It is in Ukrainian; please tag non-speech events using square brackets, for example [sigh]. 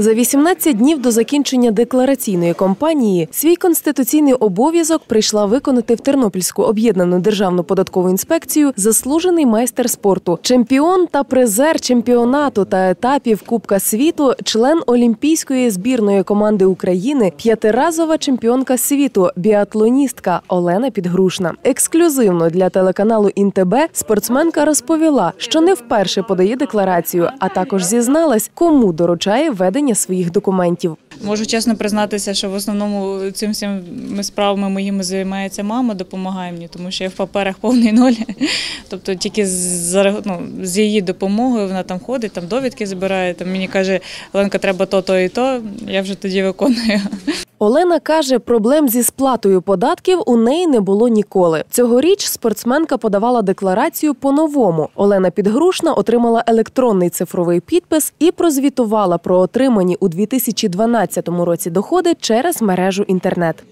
За 18 днів до закінчення деклараційної кампанії свій конституційний обов'язок прийшла виконати в Тернопільську об'єднану державну податкову інспекцію заслужений майстер спорту, чемпіон та призер чемпіонату та етапів Кубка світу, член олімпійської збірної команди України, п'ятиразова чемпіонка світу, біатлоністка Олена Підгрушна. Ексклюзивно для телеканалу Інтеб спортсменка розповіла, що не вперше подає декларацію, а також зізналась, кому доручає ведення своїх документів. Можу чесно признатися, що в основному цим всім справами моїми займається мама, допомагає мені, тому що я в паперах повний ноль. [laughs] Тобто тільки з, ну, з її допомогою вона там ходить, там довідки збирає. Там мені каже, Оленка, треба то, то і то. Я вже тоді виконую. Олена каже, проблем зі сплатою податків у неї не було ніколи. Цьогоріч спортсменка подавала декларацію по-новому. Олена Підгрушна отримала електронний цифровий підпис і прозвітувала про отримані у 2012 році доходи через мережу інтернет.